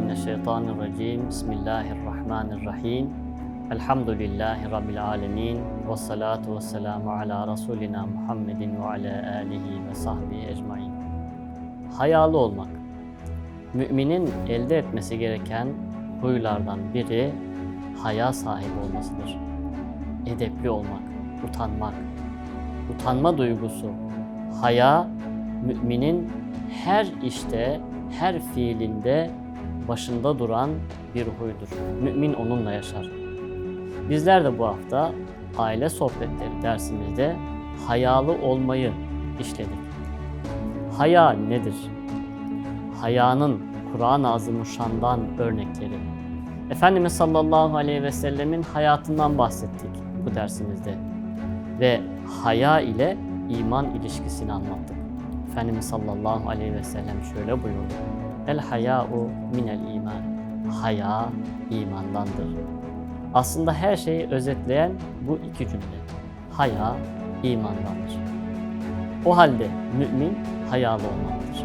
Mineşşeytanirracim. Bismillahirrahmanirrahim. Elhamdülillahi Rabbil alemin. Ve salatu ve selamu ala Resulina Muhammedin ve ala alihi ve sahbihi ecmain. Hayalı olmak. Müminin elde etmesi gereken huylardan biri haya sahibi olmasıdır. Edepli olmak, utanmak. Utanma duygusu, haya müminin her işte, her fiilinde başında duran bir huydur. Mümin onunla yaşar. Bizler de bu hafta aile sohbetleri dersimizde hayalı olmayı işledik. Haya nedir? Hayanın Kur'an-ı Azimuşşan'dan örnekleri. Efendimiz sallallahu aleyhi ve sellemin hayatından bahsettik bu dersimizde. Ve haya ile iman ilişkisini anlattık. Efendimiz sallallahu aleyhi ve sellem şöyle buyurdu. El haya'u minel iman. Haya imandandır. Aslında her şeyi özetleyen bu iki cümle. Haya imandandır. O halde mümin hayalı olmalıdır.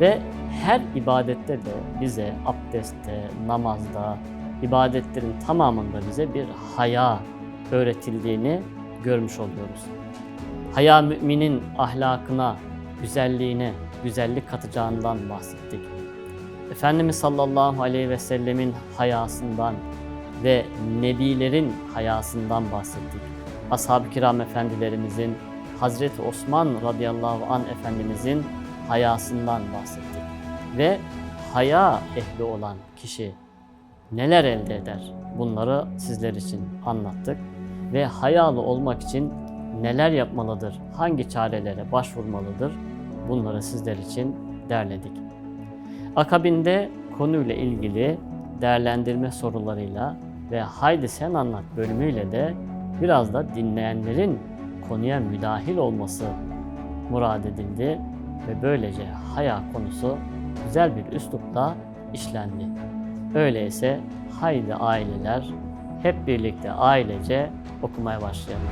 Ve her ibadette de bize abdestte, namazda, ibadetlerin tamamında bize bir haya öğretildiğini görmüş oluyoruz. Haya müminin ahlakına, güzelliğine, güzellik katacağından bahsettik. Efendimiz sallallahu aleyhi ve sellemin hayasından ve nebilerin hayasından bahsettik. Ashab-ı kiram efendilerimizin, Hazreti Osman radıyallahu an efendimizin hayasından bahsettik. Ve haya ehli olan kişi neler elde eder? Bunları sizler için anlattık. Ve hayalı olmak için neler yapmalıdır? Hangi çarelere başvurmalıdır? Bunları sizler için derledik. Akabinde konuyla ilgili değerlendirme sorularıyla ve Haydi Sen Anlat bölümüyle de biraz da dinleyenlerin konuya müdahil olması murad edildi ve böylece haya konusu güzel bir üslupla işlendi. Öyleyse haydi aileler hep birlikte ailece okumaya başlayalım.